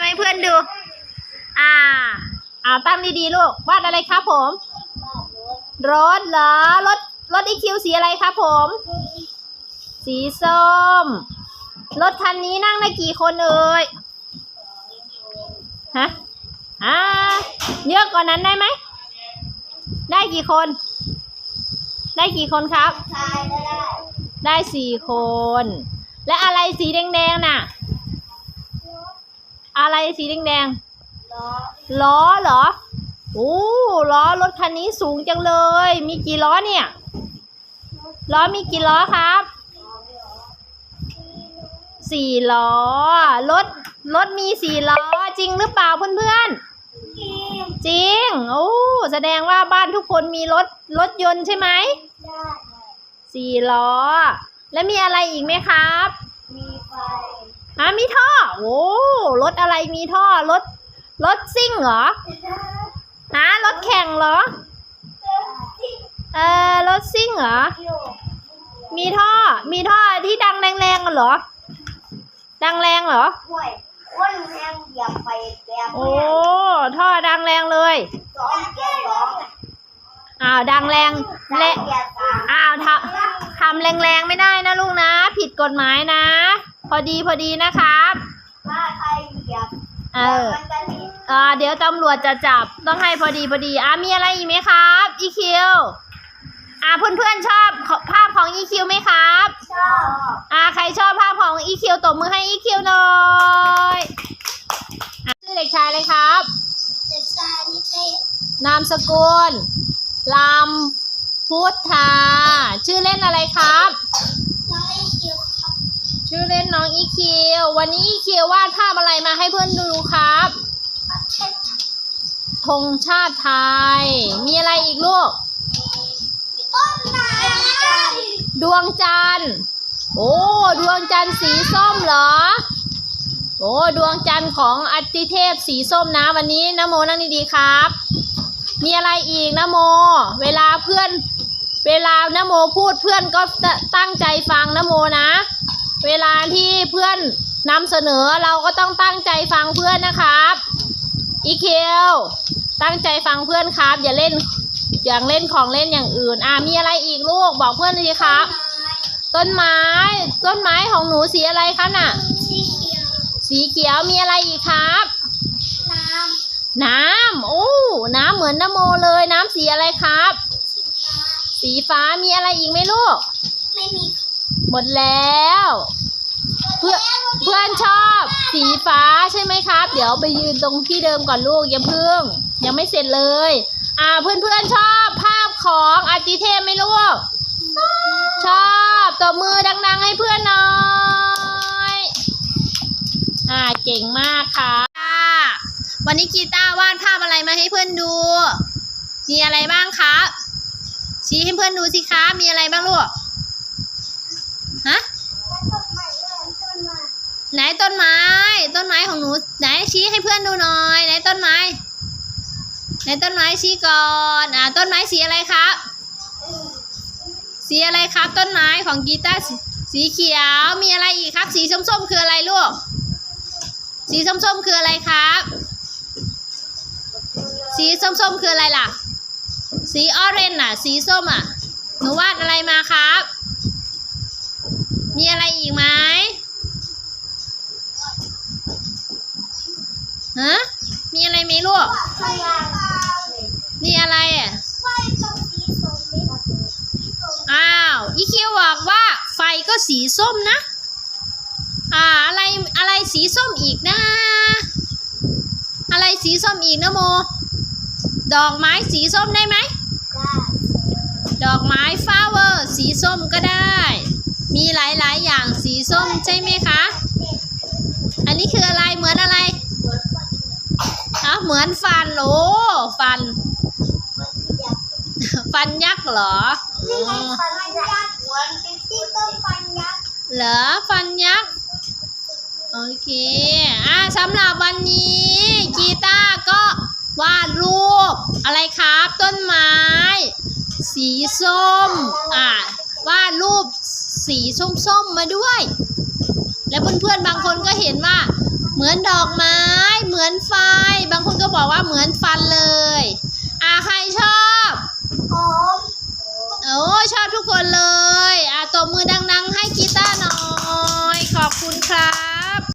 มาให้เพื่อนดู อ่า อ่าตั้งดีๆลูก วาดอะไรครับผม รถเหรอ รถ รถอีคิวสีอะไรครับผม สีส้ม รถคันนี้นั่งได้กี่คนเอ่ย ฮะ อ่า เยอะกว่านั้นได้ไหม ได้กี่คน ได้กี่คนครับชายก็ได้ได้สี่คน และอะไรสีแดงๆน่ะ อะไรสีแดงล้อๆล้อเหรอโอ้ล้อรถคันนี้สูงจังเลย มีกี่ล้อเนี่ยล้อมีกี่ล้อครับสี่ล้อรถรถมีสี่ล้อจริงหรือเปล่าเพื่อนๆจริงโอ้แสดงว่าบ้านทุกคนมีรถรถยนต์ใช่ไหมได้สี่ล้อ แล้วมีอะไรอีกไหมครับมีไฟ อะมีท่อ โอ้รถอะไรมีท่อ รถ รถซิ่งเหรอฮะรถแข่งเหรอ เออรถซิ่งเหรอ มีท่อ มีท่อที่ดังแรงๆกันเหรอ ดังแรงเหรอห่วยคนแรงเหยียบไปแบบโอ้ท่อดังแรงเลยสองเกียร์สองอ้าวดังแรงสามและเกียร์สามอ้าวทำทำแรงๆไม่ได้นะลูกนะ ผิดกฎหมายนะ พอดีพอดีนะครับถ้าใครเหยียบเออมันจะติดอ่าเดี๋ยวตำรวจจะจับต้องให้พอดีพอดีอ่ามีอะไรอีกไหมครับอีคิวอ่าเพื่อนๆชอบภาพของอีคิวไหมครับชอบอ่าใครชอบภาพของอีคิวตบมือให้อีคิวหน่อยอะชื่อเด็กชายเลยครับเด็กชายนิเทศนามสกุลลำพุทธาชื่อเล่นอะไรครับน้องไอคิวครับ ชื่อเล่นน้องอีคิว วันนี้อีคิววาดภาพอะไรมาให้เพื่อนดูครับประเทศธงชาติไทย มีอะไรอีกลูก ต้นไม้ดวงจันทร์ โอ้ ดวงจันทร์สีส้มเหรอ โอ้ ดวงจันทร์ของอติเทพสีส้มนะ วันนี้นะโมนั่งดีๆครับ มีอะไรอีกนะโม เวลาเพื่อน เวลานะโมพูดเพื่อนก็ตตั้งใจฟังนะโมนะ เวลาที่เพื่อนนำเสนอเราก็ต้องตั้งใจฟังเพื่อนนะครับอีเคลตั้งใจฟังเพื่อนครับ อย่าเล่นอย่างเล่นของเล่นอย่างอื่น อ่ามีอะไรอีกลูกบอกเพื่อนดีครับ ต้นไม้ ต้นไม้ของหนูสีอะไรคะน่ะ สีเขียว สีเขียวมีอะไรอีกครับ น้น้ำโอ้น้ำเหมือนน้ำโมเลยน้ำสีอะไรครับำสีฟ้า สีฟ้ามีอะไรอีกไหมลูก ไม่มี หมดแล้วเพื่อนเพื่อนชอบสีฟ้าใช่ไหมครับ เดี๋ยวไปยืนตรงที่เดิมก่อนลูกอย่าเพึ่ง ยังไม่เสร็จเลย อ่าเพื่อนเพื่อนชอบภาพของอาติเทพไหมลูก ชอบตบมือดัง ๆ ให้เพื่อนหน่อยอ่าเก่งมากค่ะวันนี้กีตาร์วาดภาพอะไรมาให้เพื่อนดู มีอะไรบ้างครับ ชี้ให้เพื่อนดูสิคะมีอะไรบ้างลูก ฮะ ต้นไม้เริ่มต้นมา ไหนต้นไม้ ต้นไม้ของหนู ไหนชี้ให้เพื่อนดูหน่อย ไหนต้นไม้ ไหนต้นไม้ชี้ก่อนอ่าต้นไม้สีอะไรครับ สีอะไรครับ ต้นไม้ของกีตาร์สีเขียวมีอะไรอีกครับ สีส้มๆคืออะไรลูก สีส้มๆคืออะไรครับ สีส้มๆคืออะไรล่ะ สีออเรนจ์น่ะ สีส้มอะ หนูวาดอะไรมาครับ มีอะไรอีกไหม ฮะ มีอะไรไหมลูก ข้างล่างนี่อะไรอะ ไฟตรงสีส้มนี่สีส้มอ้าวอีคิวบอกว่า ไฟก็สีส้มนะ อ่า อะไรอะไรสีส้มอีกนะ อะไรสีส้มอีกนะโม ดอกไม้สีส้มได้ไหม ได้ดอกไม้ฟลาเวอร์ สีส้มก็ได้ มีหลายๆ อย่างสีส้มใช่ไหมคะ อันนี้คืออะไรเหมือนอะไร เหมือนฟัน อะ เหมือนฟันโอ้ฟันมันขยับฟันยักษ์เหรอนี่ไงฟันยักษ์เหมือนเป็นที่ต้นฟันยักษ์เหรอฟันยักษ์โอเค อะสำหรับวันนี้กีตาร์ก็วาดรูป อะไรครับ ต้นไม้ สีส้ม อะวาดรูปสีส้มๆมาด้วย และเพื่อนๆบางคนก็เห็นว่า เหมือนดอกไม้ เหมือนไฟ บางคนก็บอกว่าเหมือนฟันเลย